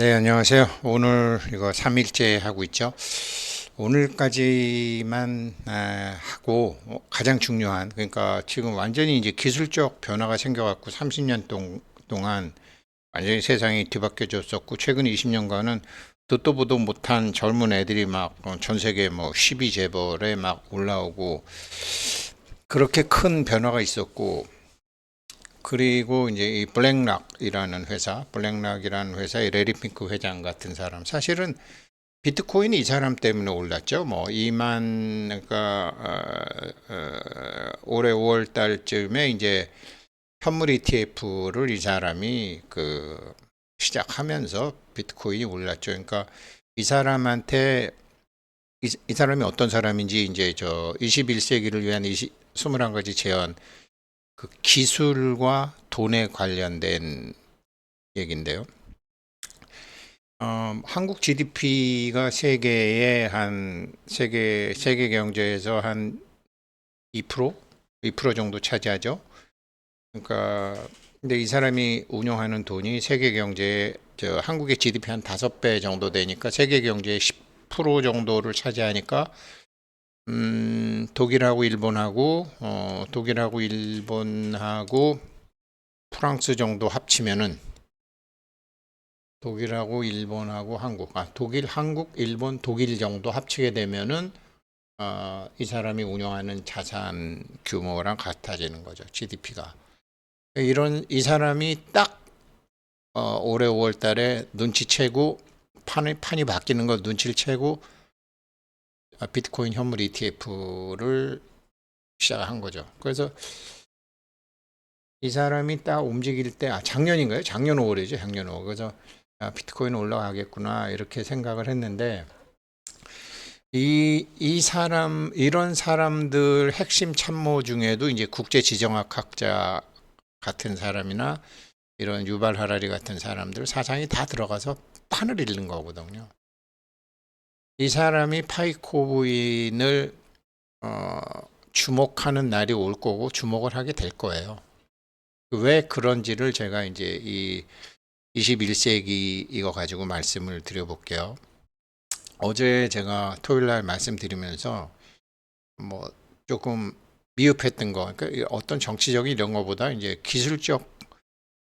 네, 안녕하세요. 오늘 이거 3일째 하고 있죠. 오늘까지만 아, 하고 어, 가장 중요한 그러니까 지금 완전히 이제 기술적 변화가 생겨갖고 30년 동, 동안 완전히 세상이 뒤바뀌어졌었고 최근 20년간은 듣도 보도 못한 젊은 애들이 막 전 세계 뭐 12재벌에 막 올라오고 그렇게 큰 변화가 있었고 그리고 이제 이 블랙락이라는 회사, 블랙락이라는 회사의 레리 핑크 회장 같은 사람, 사실은 비트코인이 이 사람 때문에 올랐죠. 뭐 2만 그러니까 어, 어, 올해 5월 달쯤에 이제 현물 ETF를 이 사람이 그 시작하면서 비트코인이 올랐죠. 그러니까 이 사람한테 이, 이 사람이 어떤 사람인지 이제 저 21세기를 위한 20, 21가지 제안 그 기술과 돈에 관련된 얘기인데요. 어, 한국 GDP가 세계의 한 세계 세계 경제에서 한 2% 2% 정도 차지하죠. 그러니까 근데 이 사람이 운영하는 돈이 세계 경제의 저 한국의 GDP 한 5배 정도 되니까 세계 경제의 10% 정도를 차지하니까 음, 독일하고 일본하고 어, 독일하고 일본하고 프랑스 정도 합치면은 독일하고 일본하고 한국 아 독일 한국 일본 독일 정도 합치게 되면은 어, 이 사람이 운영하는 자산 규모랑 같아지는 거죠 GDP가. 이런 이 사람이 딱 어, 올해 5월달에 눈치채고 판이 판이 바뀌는 걸 눈치를 채고 아, 비트코인 현물 ETF를 시작한 거죠. 그래서 이 사람이 딱 움직일 때, 아, 작년인가요? 작년 5월이죠. 작년 5월. 그래서 아, 비트코인 올라가겠구나, 이렇게 생각을 했는데, 이, 이 사람, 이런 사람들 핵심 참모 중에도 이제 국제 지정학 학자 같은 사람이나 이런 유발 하라리 같은 사람들 사장이 다 들어가서 판을 읽는 거거든요. 이 사람이 파이코부인을 어, 주목하는 날이 올 거고 주목을 하게 될 거예요. 왜 그런지를 제가 이제 이 21세기 이거 가지고 말씀을 드려볼게요. 어제 제가 토요일 날 말씀드리면서 뭐 조금 미흡했던 거, 그러니까 어떤 정치적인 이런 거보다 이제 기술적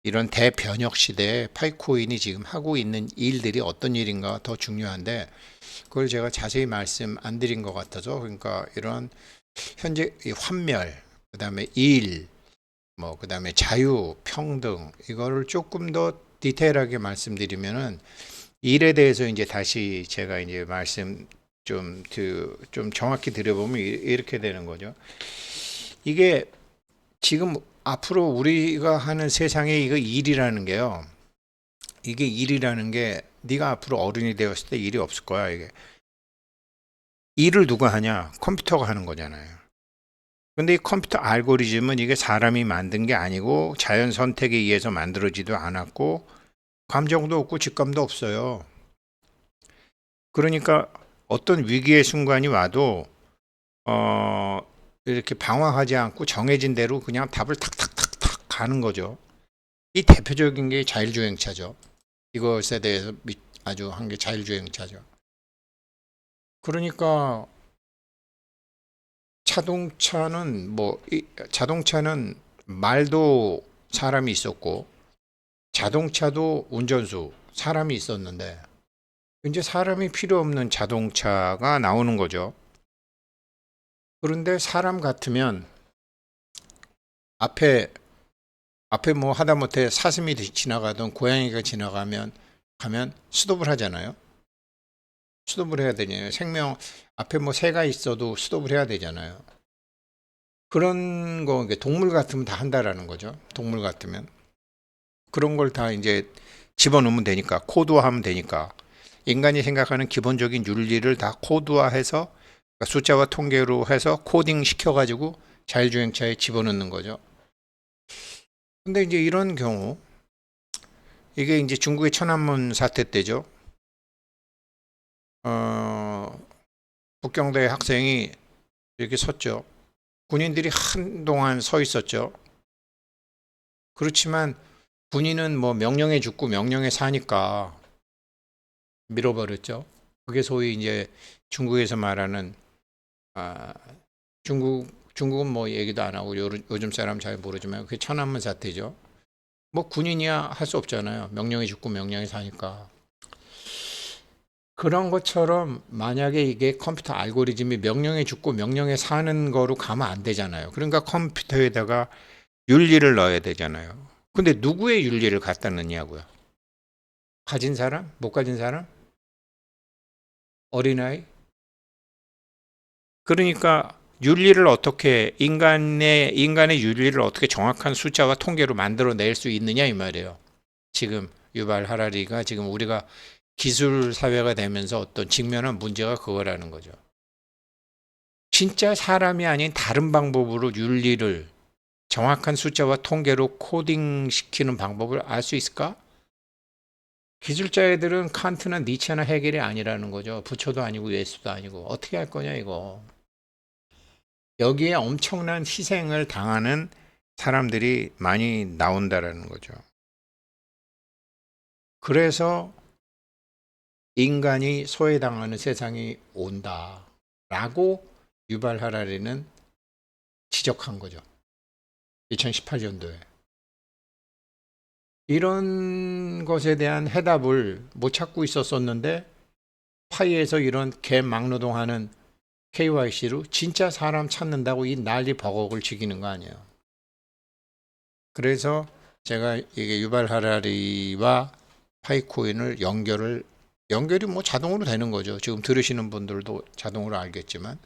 이런 대변혁 시대에 파이코인이 지금 하고 있는 일들이 어떤 일인가 더 중요한데 그걸 제가 자세히 말씀 안 드린 것 같아서 그러니까 이런 현재 이 환멸 그다음에 일 뭐 그다음에 자유 평등 이거를 조금 더 디테일하게 말씀드리면은 일에 대해서 이제 다시 제가 이제 말씀 좀그좀 정확히 드려보면 이- 이렇게 되는 거죠. 이게 지금 앞으로 우리가 하는 세상에 이거 일이라는 게요. 이게 일이라는 게 네가 앞으로 어른이 되었을 때 일이 없을 거야 이게. 일을 누가 하냐? 컴퓨터가 하는 거잖아요. 근데 이 컴퓨터 알고리즘은 이게 사람이 만든 게 아니고 자연 선택에 의해서 만들어지도 않았고 감정도 없고 직감도 없어요. 그러니까 어떤 위기의 순간이 와도 어 이렇게 방황하지 않고 정해진 대로 그냥 답을 탁탁탁탁 가는 거죠. 이 대표적인 게 자율주행차죠. 이것에 대해서 미- 아주 한 게 자율주행차죠. 그러니까 자동차는 뭐 이- 자동차는 말도 사람이 있었고 자동차도 운전수 사람이 있었는데 이제 사람이 필요 없는 자동차가 나오는 거죠. 그런데 사람 같으면 앞에 앞에 뭐 하다못해 사슴이 지나가던 고양이가 지나가면 가면 스톱을 하잖아요. 스톱을 해야 되잖아요. 생명 앞에 뭐 새가 있어도 스톱을 해야 되잖아요. 그런 거 동물 같으면 다 한다라는 거죠. 동물 같으면 그런 걸 다 이제 집어넣으면 되니까 코드화하면 되니까 인간이 생각하는 기본적인 윤리를 다 코드화해서 그러니까 숫자와 통계로 해서 코딩 시켜가지고 자율주행차에 집어넣는 거죠. 근데 이제 이런 경우 이게 이제 중국의 천안문 사태 때죠. 어, 북경대 학생이 이렇게 섰죠. 군인들이 한동안 서 있었죠. 그렇지만 군인은 뭐 명령에 죽고 명령에 사니까 밀어버렸죠. 그게 소위 이제 중국에서 말하는 아, 중국 중국은 뭐 얘기도 안 하고 요, 요즘 사람 잘 모르지만 그게 천안문 사태죠. 뭐 군인이야 할 수 없잖아요. 명령이 죽고 명령이 사니까. 그런 것처럼 만약에 이게 컴퓨터 알고리즘이 명령에 죽고 명령에 사는 거로 가면 안 되잖아요. 그러니까 컴퓨터에다가 윤리를 넣어야 되잖아요. 근데 누구의 윤리를 갖다 넣냐고요? 가진 사람? 못 가진 사람? 어린아이? 그러니까 윤리를 어떻게 인간의 인간의 윤리를 어떻게 정확한 숫자와 통계로 만들어 낼 수 있느냐 이 말이에요. 지금 유발 하라리가 지금 우리가 기술 사회가 되면서 어떤 직면한 문제가 그거라는 거죠. 진짜 사람이 아닌 다른 방법으로 윤리를 정확한 숫자와 통계로 코딩 시키는 방법을 알 수 있을까? 기술자 애들은 칸트나 니체나 해결이 아니라는 거죠. 부처도 아니고 예수도 아니고 어떻게 할 거냐 이거. 여기에 엄청난 희생을 당하는 사람들이 많이 나온다라는 거죠. 그래서 인간이 소외당하는 세상이 온다라고 유발 하라리는 지적한 거죠. 2018년도에. 이런 것에 대한 해답을 못 찾고 있었었는데 파이에서 이런 개 막노동하는 KYC로 진짜 사람 찾는다고 이 난리 버걱을 지기는 거 아니에요. 그래서 제가 이게 유발 하라리와 파이코인을 연결을 연결이 뭐 자동으로 되는 거죠. 지금 들으시는 분들도 자동으로 알겠지만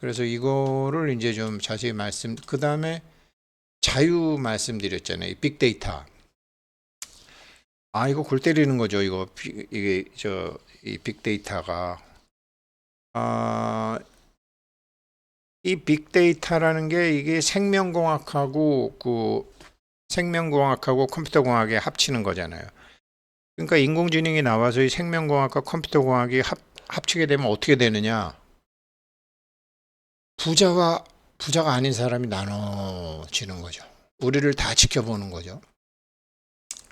그래서 이거를 이제 좀 자세히 말씀 그 다음에 자유 말씀드렸잖아요. 이 빅데이터. 아 이거 골 때리는 거죠. 이거 비- 이게 저 이 빅데이터가 아, 이 빅데이터라는 게 이게 생명공학하고 그 생명공학하고 컴퓨터공학에 합치는 거잖아요. 그러니까 인공지능이 나와서 이 생명공학과 컴퓨터공학이 합, 합치게 되면 어떻게 되느냐? 부자와 부자가 아닌 사람이 나눠지는 거죠. 우리를 다 지켜보는 거죠.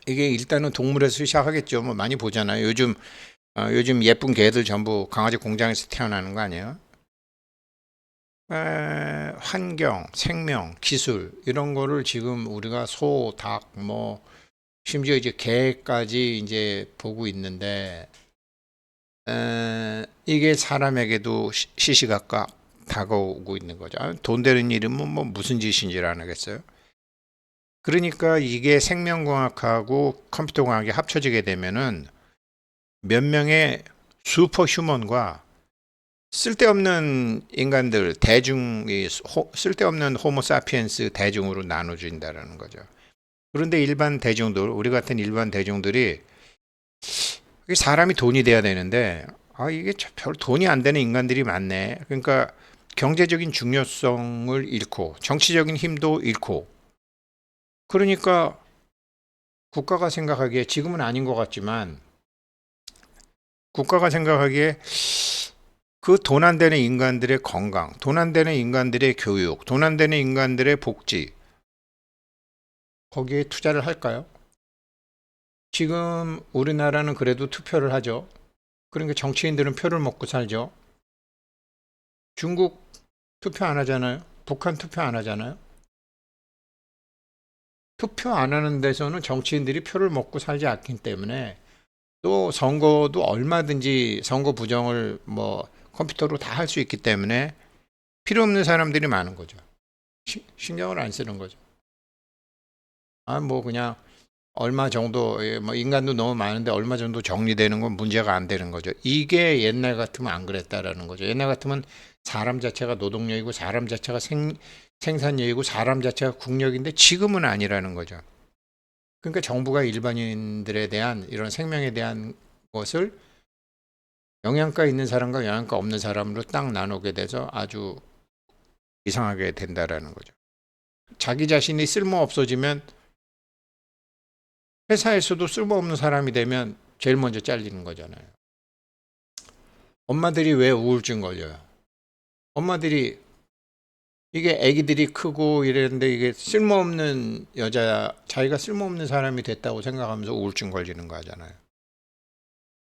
이게 일단은 동물에서 시작하겠죠. 뭐 많이 보잖아요. 요즘 어, 요즘 예쁜 개들 전부 강아지 공장에서 태어나는 거 아니에요? 에, 환경, 생명, 기술 이런 거를 지금 우리가 소, 닭, 뭐 심지어 이제 개까지 이제 보고 있는데 에, 이게 사람에게도 시- 시시각각 다가오고 있는 거죠. 아, 돈 되는 일이면 뭐 무슨 짓인지를 안 하겠어요. 그러니까 이게 생명공학하고 컴퓨터공학이 합쳐지게 되면은 몇 명의 슈퍼 휴먼과 쓸데없는 인간들 대중이 호- 쓸데없는 호모사피엔스 대중으로 나눠진다라는 거죠. 그런데 일반 대중들 우리 같은 일반 대중들이 사람이 돈이 돼야 되는데 아 이게 참별 돈이 안 되는 인간들이 많네. 그러니까 경제적인 중요성을 잃고 정치적인 힘도 잃고 그러니까 국가가 생각하기에 지금은 아닌 것 같지만 국가가 생각하기에 그 돈 안 되는 인간들의 건강, 돈 안 되는 인간들의 교육, 돈 안 되는 인간들의 복지 거기에 투자를 할까요? 지금 우리나라는 그래도 투표를 하죠. 그러니까 정치인들은 표를 먹고 살죠. 중국 투표 안 하잖아요. 북한 투표 안 하잖아요. 투표 안 하는 데서는 정치인들이 표를 먹고 살지 않기 때문에 또 선거도 얼마든지 선거 부정을 뭐 컴퓨터로 다 할 수 있기 때문에 필요 없는 사람들이 많은 거죠. 시- 신경을 안 쓰는 거죠. 아, 뭐 그냥 얼마 정도 예, 뭐 인간도 너무 많은데 얼마 정도 정리되는 건 문제가 안 되는 거죠. 이게 옛날 같으면 안 그랬다라는 거죠. 옛날 같으면 사람 자체가 노동력이고 사람 자체가 생, 생산력이고 사람 자체가 국력인데 지금은 아니라는 거죠. 그러니까 정부가 일반인들에 대한 이런 생명에 대한 것을 영양가 있는 사람과 영양가 없는 사람으로 딱 나누게 돼서 아주 이상하게 된다라는 거죠. 자기 자신이 쓸모 없어지면 회사에서도 쓸모없는 사람이 되면 제일 먼저 잘리는 거잖아요. 엄마들이 왜 우울증 걸려요? 엄마들이 이게 아기들이 크고 이랬는데 이게 쓸모없는 여자 자기가 쓸모없는 사람이 됐다고 생각하면서 우울증 걸리는 거 하잖아요.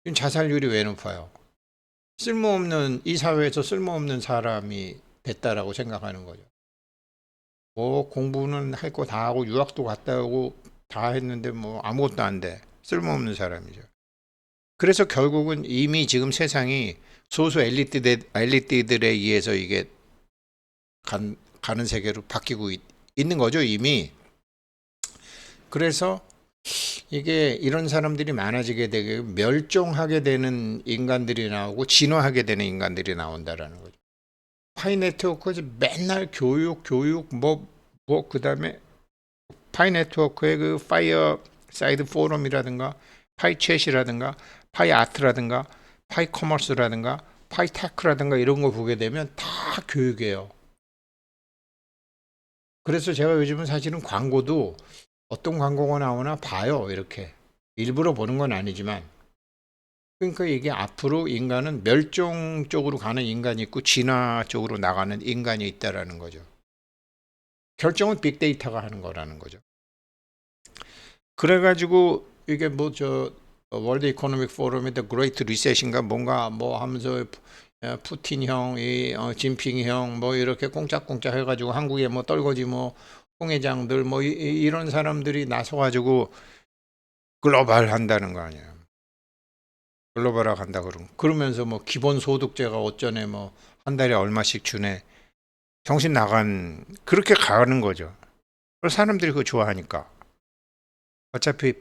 지금 자살률이 왜 높아요? 쓸모없는 이 사회에서 쓸모없는 사람이 됐다라고 생각하는 거죠. 뭐 공부는 할 거 다 하고 유학도 갔다 오고 다 했는데 뭐 아무것도 안 돼. 쓸모없는 사람이죠. 그래서 결국은 이미 지금 세상이 소수 엘리트 엘리트들에 의해서 이게 간, 가는 세계로 바뀌고 있, 있는 거죠 이미. 그래서 이게 이런 사람들이 많아지게 되게 멸종하게 되는 인간들이 나오고 진화하게 되는 인간들이 나온다라는 거죠. 파이 네트워크에서 맨날 교육, 교육, 뭐, 뭐, 그 다음에 파이 네트워크의 그 파이어 사이드 포럼이라든가 파이 챗이라든가 파이 아트라든가 파이 커머스라든가 파이 테크라든가 이런 거 보게 되면 다 교육이에요. 그래서 제가 요즘은 사실은 광고도 어떤 광고가 나오나 봐요. 이렇게. 일부러 보는 건 아니지만. 그러니까 이게 앞으로 인간은 멸종 쪽으로 가는 인간이 있고 진화 쪽으로 나가는 인간이 있다라는 거죠. 결정은 빅데이터가 하는 거라는 거죠. 그래가지고 이게 뭐 저 월드 이코노믹 포럼의 더 그레이트 리셋인가 뭔가 뭐 하면서 어, 푸틴 형, 이 어, 진핑 형, 뭐 이렇게 꽁짝꽁짝 해가지고 한국에 뭐 떨거지 뭐 홍회장들 뭐 이, 이- 이런 사람들이 나서가지고 글로벌 한다는 거 아니에요. 글로벌화 간다 그러면 그러면서 뭐 기본 소득제가 어쩌네 뭐 한 달에 얼마씩 주네 정신 나간 그렇게 가는 거죠. 사람들이 그거 좋아하니까 어차피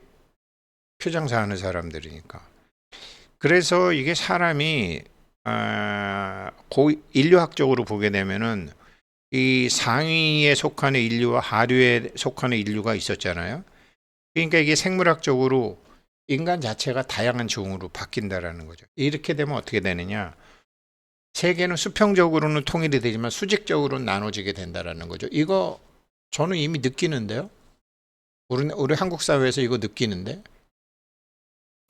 표장사 하는 사람들이니까. 그래서 이게 사람이 아, 고 인류학적으로 보게 되면은 이 상위에 속하는 인류와 하류에 속하는 인류가 있었잖아요. 그러니까 이게 생물학적으로 인간 자체가 다양한 종으로 바뀐다라는 거죠. 이렇게 되면 어떻게 되느냐? 세계는 수평적으로는 통일이 되지만 수직적으로는 나눠지게 된다라는 거죠. 이거 저는 이미 느끼는데요. 우리, 우리 한국 사회에서 이거 느끼는데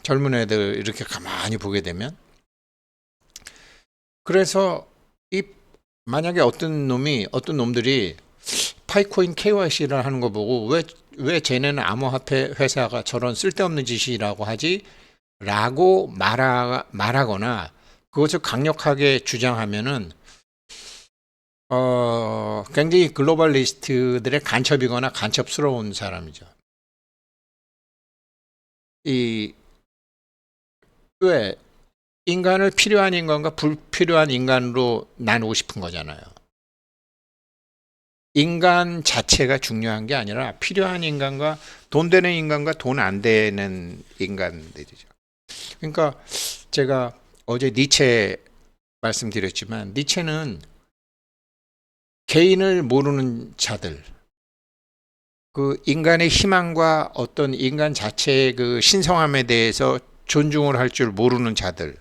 젊은 애들 이렇게 가만히 보게 되면 그래서 이 만약에 어떤 놈이 어떤 놈들이 파이코인 KYC를 하는 거 보고 왜 왜 쟤네는 암호화폐 회사가 저런 쓸데없는 짓이라고 하지? 라고 말하, 말하거나 그것을 강력하게 주장하면은 어, 굉장히 글로벌리스트들의 간첩이거나 간첩스러운 사람이죠. 이, 왜, 인간을 필요한 인간과 불필요한 인간으로 나누고 싶은 거잖아요. 인간 자체가 중요한 게 아니라 필요한 인간과 돈 되는 인간과 돈 안 되는 인간들이죠. 그러니까 제가 어제 니체 말씀드렸지만 니체는 개인을 모르는 자들, 그 인간의 희망과 어떤 인간 자체의 그 신성함에 대해서 존중을 할 줄 모르는 자들,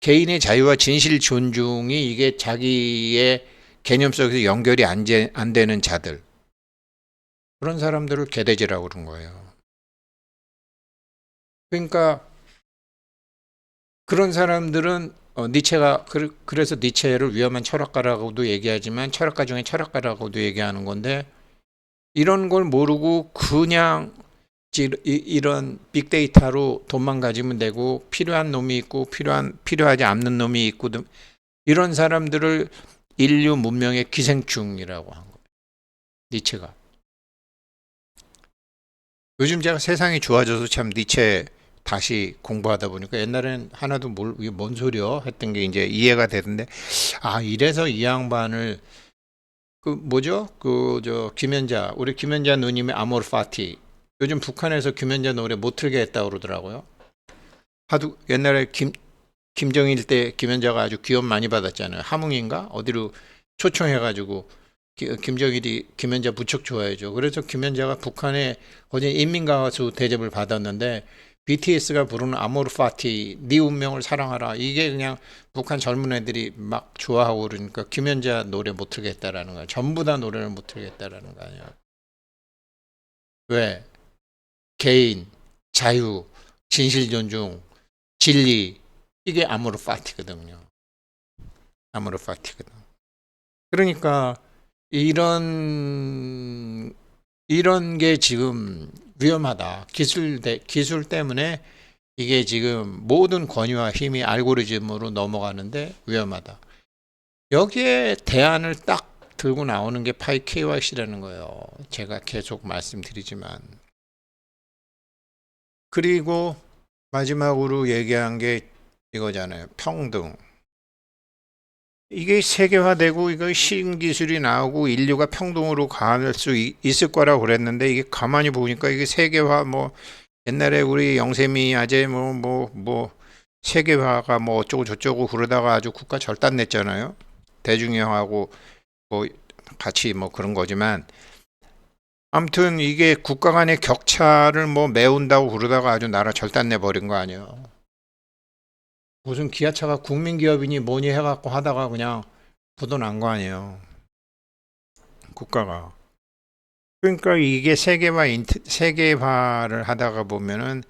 개인의 자유와 진실 존중이 이게 자기의 개념 속에서 연결이 안, 제- 안 되는 자들, 그런 사람들을 개돼지라고 그런 거예요. 그러니까 그런 사람들은 어, 니체가 그- 그래서 니체를 위험한 철학가라고도 얘기하지만 철학가 중에 철학가라고도 얘기하는 건데 이런 걸 모르고 그냥 지- 이- 이런 빅데이터로 돈만 가지면 되고 필요한 놈이 있고 필요한 필요하지 않는 놈이 있고 등 이런 사람들을 인류 문명의 기생충이라고 한 거예요. 니체가. 요즘 제가 세상이 좋아져서 참 니체 다시 공부하다 보니까 옛날엔 하나도 뭘, 이게 뭔 소리야? 했던 게 이제 이해가 되던데, 아, 이래서 이 양반을, 그, 뭐죠? 그, 저, 김연자, 우리 김연자 누님의 아모르 파티. 요즘 북한에서 김연자 노래 못 틀게 했다고 그러더라고요. 하도 옛날에 김, 김정일 때 김연자가 아주 기업 많이 받았잖아요. 함흥인가? 어디로 초청해가지고, 기- 김정일이 김연자 무척 좋아해죠. 그래서 김연자가 북한에 어제 인민가수 대접을 받았는데, BTS가 부르는 아모르 파티, 네 운명을 사랑하라. 이게 그냥 북한 젊은 애들이 막 좋아하고 그러니까 김연자 노래 못 틀겠다라는 거야. 전부 다 노래를 못 틀겠다라는 거 아니야. 왜? 개인, 자유, 진실 존중, 진리 이게 아모르 파티거든요. 아모르 파티거든. 그러니까 이런 이런 게 지금 위험하다. 기술 대, 기술 때문에 이게 지금 모든 권위와 힘이 알고리즘으로 넘어가는데 위험하다. 여기에 대안을 딱 들고 나오는 게 파이 KYC라는 거예요. 제가 계속 말씀드리지만. 그리고 마지막으로 얘기한 게 이거잖아요. 평등. 이게 세계화되고 이거 신기술이 나오고 인류가 평등으로 갈수 있을 거라고 그랬는데 이게 가만히 보니까 이게 세계화 뭐 옛날에 우리 영세미 아재 뭐 뭐 뭐 세계화가 뭐 어쩌고 저쩌고 그러다가 아주 국가 절단 냈잖아요. 대중형하고 뭐 같이 뭐 그런 거지만 아무튼 이게 국가 간의 격차를 뭐 메운다고 그러다가 아주 나라 절단 내 버린 거 아니에요. 무슨 기아차가 국민 기업이니 뭐니 해갖고 하다가 그냥 부도 난 거 아니에요. 국가가. 그러니까 이게 세계화 인트, 세계화를 하다가 보면은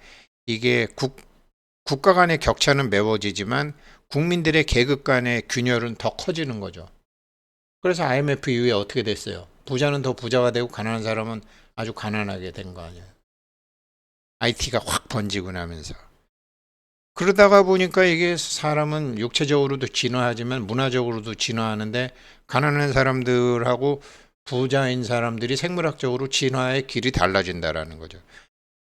이게 국 국가 간의 격차는 메워지지만 국민들의 계급 간의 균열은 더 커지는 거죠. 그래서 IMF 이후에 어떻게 됐어요? 부자는 더 부자가 되고 가난한 사람은 아주 가난하게 된 거 아니에요. IT가 확 번지고 나면서. 그러다가 보니까 이게 사람은 육체적으로도 진화하지만 문화적으로도 진화하는데 가난한 사람들하고 부자인 사람들이 생물학적으로 진화의 길이 달라진다라는 거죠.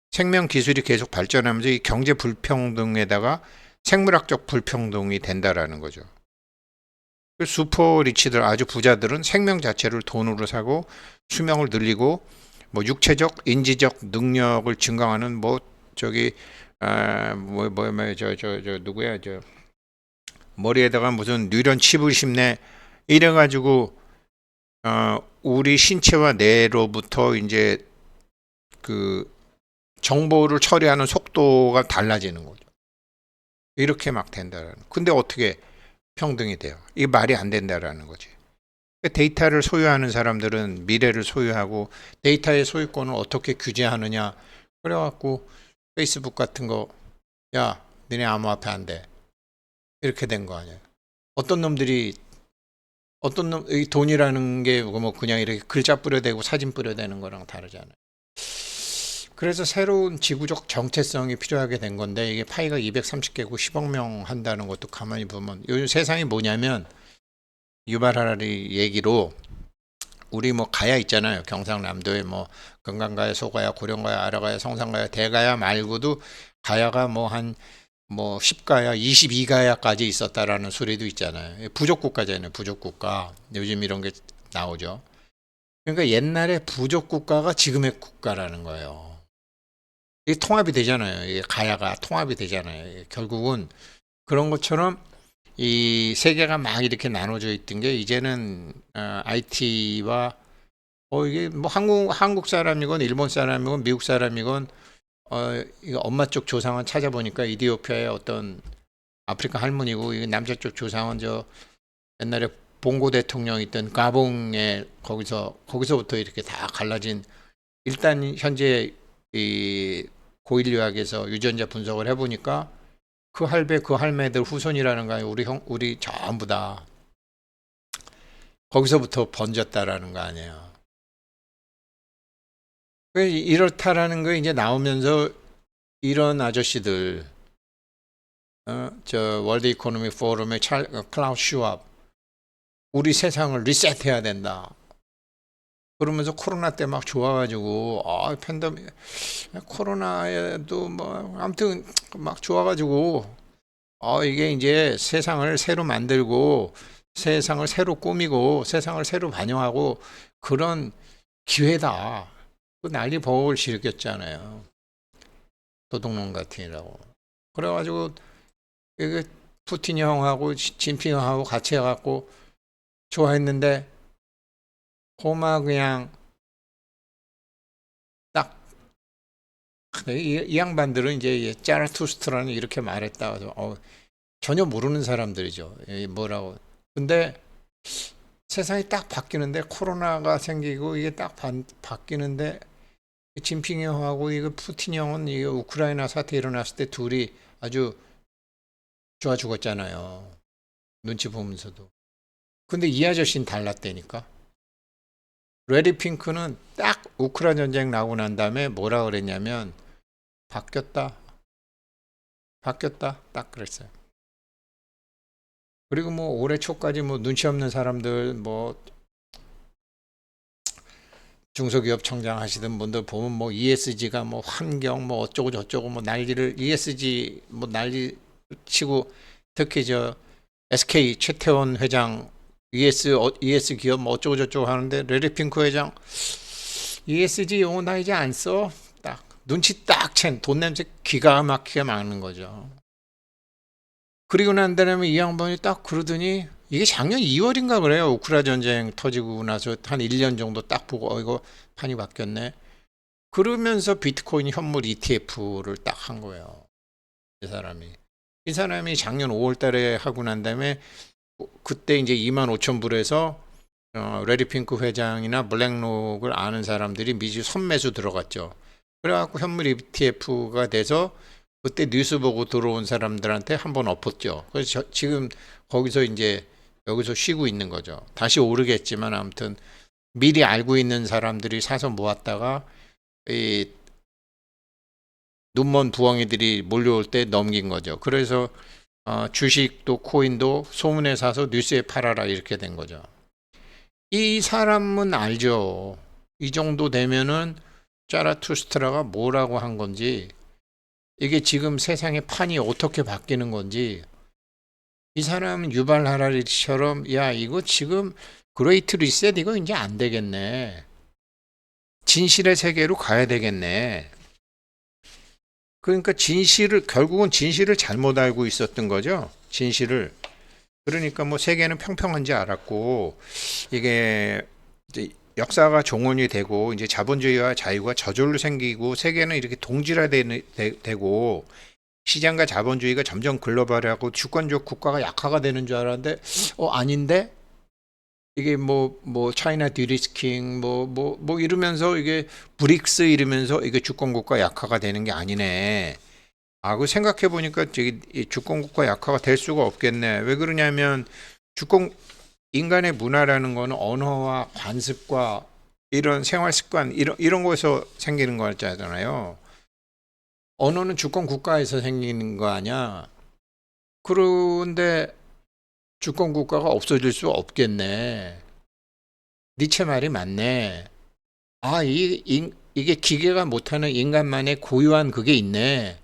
생명 기술이 계속 발전하면서 이 경제 불평등에다가 생물학적 불평등이 된다라는 거죠. 그 슈퍼 리치들 아주 부자들은 생명 자체를 돈으로 사고 수명을 늘리고 뭐 육체적 인지적 능력을 증강하는 뭐 저기 아뭐뭐저저 저 누구야 저 머리에다가 무슨 뉴런 칩을 심네 이래 가지고 어 우리 신체와 뇌로부터 이제 그 정보를 처리하는 속도가 달라지는 거죠. 이렇게 막 된다라는. 근데 어떻게 평등이 돼요? 이게 말이 안 된다라는 거지. 그 데이터를 소유하는 사람들은 미래를 소유하고 데이터의 소유권을 어떻게 규제하느냐. 그래갖고 페이스북 같은 거, 야, 니네 암호화폐 안 돼. 이렇게 된 거 아니에요. 어떤 놈들이 어떤 놈, 이 돈이라는 게 뭐 그냥 이렇게 글자 뿌려대고 사진 뿌려대는 거랑 다르잖아요. 그래서 새로운 지구적 정체성이 필요하게 된 건데 이게 파이가 230개국 10억 명 한다는 것도 가만히 보면 요즘 세상이 뭐냐면 유발하라리 얘기로 우리 뭐 가야 있잖아요. 경상남도에 뭐 금강가야, 소가야, 고령가야, 아라가야, 성산가야, 대가야 말고도 가야가 뭐한뭐 10가야, 22가야까지 있었다라는 소리도 있잖아요. 부족 국가잖아요. 부족 국가. 요즘 이런 게 나오죠. 그러니까 옛날에 부족 국가가 지금의 국가라는 거예요. 이게 통합이 되잖아요. 이게 가야가 통합이 되잖아요. 결국은 그런 것처럼 이 세계가 막 이렇게 나눠져 있던 게 이제는 어, IT와 어 이게 뭐 한국 한국 사람이건 일본 사람이건 미국 사람이건 어 이거 엄마 쪽 조상은 찾아보니까 이디오피아의 어떤 아프리카 할머니고 이 남자 쪽 조상은 저 옛날에 봉고 대통령 있던 가봉에 거기서 거기서부터 이렇게 다 갈라진 일단 현재 이 고인류학에서 유전자 분석을 해보니까 그 할배 그 할매들 후손이라는 거 아니에요. 우리 형 우리 전부 다 거기서부터 번졌다라는 거 아니에요. 그 이렇다라는 거 이제 나오면서 이런 아저씨들 어, 저 월드 이코노미 포럼의 찰, 어, 클라우스 슈왑 우리 세상을 리셋해야 된다. 그러면서 코로나 때 막 좋아가지고 아 팬데믹 코로나에도 뭐 아무튼 막 좋아가지고 아 이게 이제 세상을 새로 만들고 세상을 새로 꾸미고 세상을 새로 반영하고 그런 기회다. 그 난리 버을 일으켰잖아요. 도둑놈 같으라고. 그래가지고 이게 푸틴 형하고 진핑 형하고 같이 해갖고 좋아했는데 호마 그냥 딱 이, 이 양반들은 이제 짜라투스트라는 이렇게 말했다. 그래서 어, 전혀 모르는 사람들이죠. 뭐라고. 근데 세상이 딱 바뀌는데 코로나가 생기고 이게 딱 바, 바뀌는데 진핑 형하고 이거 푸틴 형은 이 우크라이나 사태 일어났을 때 둘이 아주 좋아 죽었잖아요. 눈치 보면서도. 근데 이 아저씨는 달랐다니까. 레디 핑크는 딱 우크라이나 전쟁 나고 난 다음에 뭐라 그랬냐면 바뀌었다. 바뀌었다. 딱 그랬어요. 그리고 뭐 올해 초까지 뭐 눈치 없는 사람들 뭐 중소기업 청장 하시던 분들 보면 뭐 ESG가 뭐 환경 뭐 어쩌고 저쩌고 뭐 난리를 ESG 뭐 난리 치고 특히 저 SK 최태원 회장 ES 어, ES 기업 뭐 어쩌고 저쩌고 하는데 레리핑크 회장 ESG 용어 나 이제 안 써. 딱 눈치 딱 챈 돈 냄새 기가 막히게 막는 거죠. 그리고 난 다음에 이 양반이 딱 그러더니 이게 작년 2월인가 그래요. 우크라 전쟁 터지고 나서 한 1년 정도 딱 보고 어 이거 판이 바뀌었네. 그러면서 비트코인 현물 ETF를 딱 한 거예요. 이 사람이. 이 사람이 작년 5월 달에 하고 난 다음에 그때 이제 2만 5천 불에서 어, 레리 핑크 회장이나 블랙록을 아는 사람들이 미주 선매수 들어갔죠. 그래갖고 현물 ETF가 돼서 그때 뉴스 보고 들어온 사람들한테 한번 엎었죠. 그래서 저- 지금 거기서 이제 여기서 쉬고 있는 거죠. 다시 오르겠지만 아무튼 미리 알고 있는 사람들이 사서 모았다가 이 눈먼 부엉이들이 몰려올 때 넘긴 거죠. 그래서 어, 주식도 코인도 소문에 사서 뉴스에 팔아라 이렇게 된 거죠. 이 사람은 알죠. 이 정도 되면은 짜라투스트라가 뭐라고 한 건지 이게 지금 세상의 판이 어떻게 바뀌는 건지 이 사람은 유발 하라리처럼 야 이거 지금 그레이트 리셋 이거 이제 안 되겠네. 진실의 세계로 가야 되겠네. 그러니까 진실을 결국은 진실을 잘못 알고 있었던 거죠. 진실을. 그러니까 뭐 세계는 평평한지 알았고 이게 이제 역사가 종언이 되고 이제 자본주의와 자유가 저절로 생기고 세계는 이렇게 동질화되고 시장과 자본주의가 점점 글로벌하고 주권적 국가가 약화가 되는 줄 알았는데 어 아닌데 이게 뭐 뭐 차이나 디리스킹 뭐 뭐 뭐 이러면서 이게 브릭스 이러면서 이게 주권 국가 약화가 되는 게 아니네. 아, 그 생각해 보니까 저기 이 주권 국가 약화가 될 수가 없겠네. 왜 그러냐면 주권 인간의 문화라는 거는 언어와 관습과 이런 생활 습관 이런 이런 거에서 생기는 거잖아요. 언어는 주권 국가에서 생기는 거 아니야. 그런데 주권 국가가 없어질 수 없겠네. 니체 말이 맞네. 아, 이, 인- 이게 기계가 못하는 인간만의 고유한 그게 있네.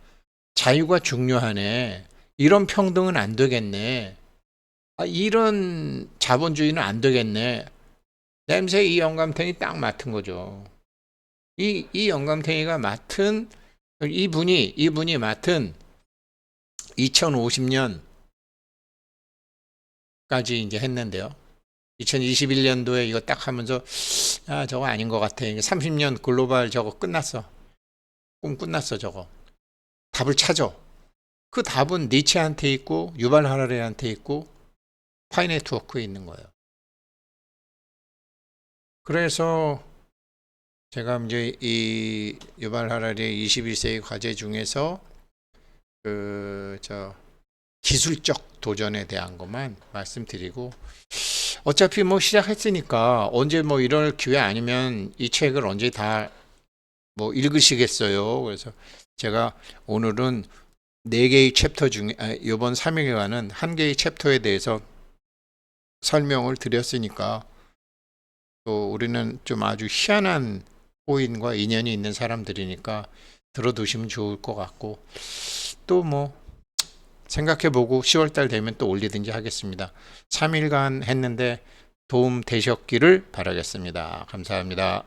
자유가 중요하네. 이런 평등은 안 되겠네. 아, 이런 자본주의는 안 되겠네. 냄새 이 영감탱이 딱 맡은 거죠. 이, 이 영감탱이가 맡은, 이분이, 이분이 맡은 2050년 까지 이제 했는데요. 2021년도에 이거 딱 하면서, 아, 저거 아닌 것 같아. 이게 30년 글로벌 저거 끝났어. 꿈 끝났어, 저거. 답을 찾아. 그 답은 니체한테 있고, 유발 하라리한테 있고, 파이 네트워크에 있는 거예요. 그래서 제가 이제 이 유발 하라리의 21세기 과제 중에서 그 저 기술적 도전에 대한 것만 말씀드리고 어차피 뭐 시작했으니까 언제 뭐 이럴 기회 아니면 이 책을 언제 다 뭐 읽으시겠어요. 그래서 제가 오늘은 네 개의 챕터 중에 아, 이번 3일간은 한 개의 챕터에 대해서 설명을 드렸으니까 또 우리는 좀 아주 희한한 호인과 인연이 있는 사람들이니까 들어두시면 좋을 것 같고 또뭐 생각해보고 10월달 되면 또 올리든지 하겠습니다. 3일간 했는데 도움 되셨기를 바라겠습니다. 감사합니다.